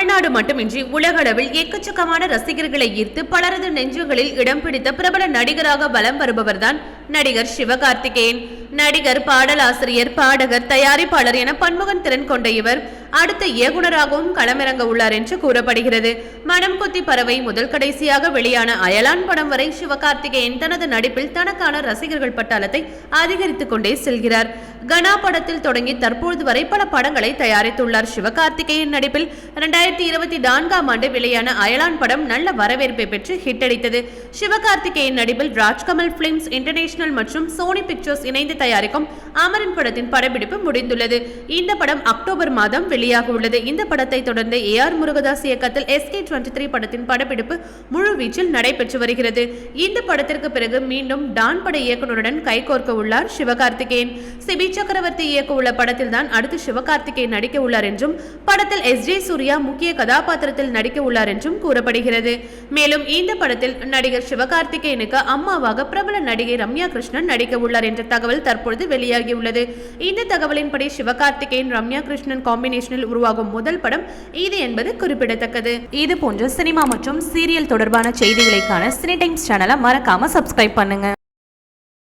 தமிழ்நாடு மட்டுமின்றி உலகளவில் எக்கச்சக்கமான ரசிகர்களை ஈர்த்து பலரது நெஞ்சுகளில் இடம் பிடித்த பிரபல நடிகராக வலம் வருபவர்தான் நடிகர் சிவகார்த்திகேயன் நடிகர் பாடலாசிரியர் பாடகர் தயாரிப்பாளர் என பன்முகன் திறன் கொண்ட இவர் அடுத்த இயக்குனராகவும் களமிறங்க உள்ளார் என்று கூறப்படுகிறது. மனம் கொத்தி பறவை முதல் கடைசியாக வெளியான அயலான் படம் வரை சிவகார்த்திகேயன் தனது நடிப்பில் தனக்கான ரசிகர்கள் பட்டாளத்தை அதிகரித்துக் கொண்டே செல்கிறார். கனா படத்தில் தொடங்கி தற்பொழுது வரை பல படங்களை தயாரித்துள்ளார் சிவகார்த்திகேயன் நடிப்பில். இரண்டாயிரத்தி இருபத்தி நான்காம் ஆண்டு வெளியான அயலான் படம் நல்ல வரவேற்பை பெற்று ஹிட் அடித்தது. சிவகார்த்திகேயன் நடிப்பில் ராஜ்கமல் பிலிம்ஸ் இன்டர்நேஷனல் மற்றும் சோனி பிக்சர்ஸ் இணைந்து தயாரிக்கும் அமரன் படத்தின் படப்பிடிப்பு முடிந்துள்ளது. இந்த படம் அக்டோபர் மாதம் வெளியாக உள்ளது இந்த படத்தை தொடர்ந்து ஏ ஆர் முருகதாஸ் இயக்கத்தில் எஸ் கே டுவெண்ட்டி த்ரீ படத்தின் படப்பிடிப்பு முழு வீச்சில் நடைபெற்று வருகிறது. இந்த படத்திற்கு பிறகு மீண்டும் டான் பட இயக்குனருடன் கைகோர்க்க உள்ளார் சிவகார்த்திகேயன். சிபி சக்கரவர்த்தி இயக்க உள்ள படத்தில் தான் அடுத்து சிவகார்த்திகேயன் நடிக்க உள்ளார் என்றும் படத்தில் எஸ் ஜே சூர்யா முக்கிய கதாபாத்திரத்தில் நடிக்க உள்ளார் என்றும் கூறப்படுகிறது. மேலும் இந்த படத்தில் நடிகர் சிவகார்த்திகேயனுக்கு அம்மாவாக பிரபல நடிகை ரம்யா கிருஷ்ணன் நடிக்க உள்ளார் என்ற தகவல் தற்பொழுது வெளியாகியுள்ளது. இந்த தகவலின்படி சிவகார்த்திகேயன் ரம்யா கிருஷ்ணன் காம்பினேஷனில் உருவாகும் முதல் படம் இது என்பது குறிப்பிடத்தக்கது. இது போன்ற சினிமா மற்றும் சீரியல் தொடர்பான செய்திகளுக்கான சினி டைம்ஸ் சேனலை மறக்காம சப்ஸ்கிரைப் பண்ணுங்க.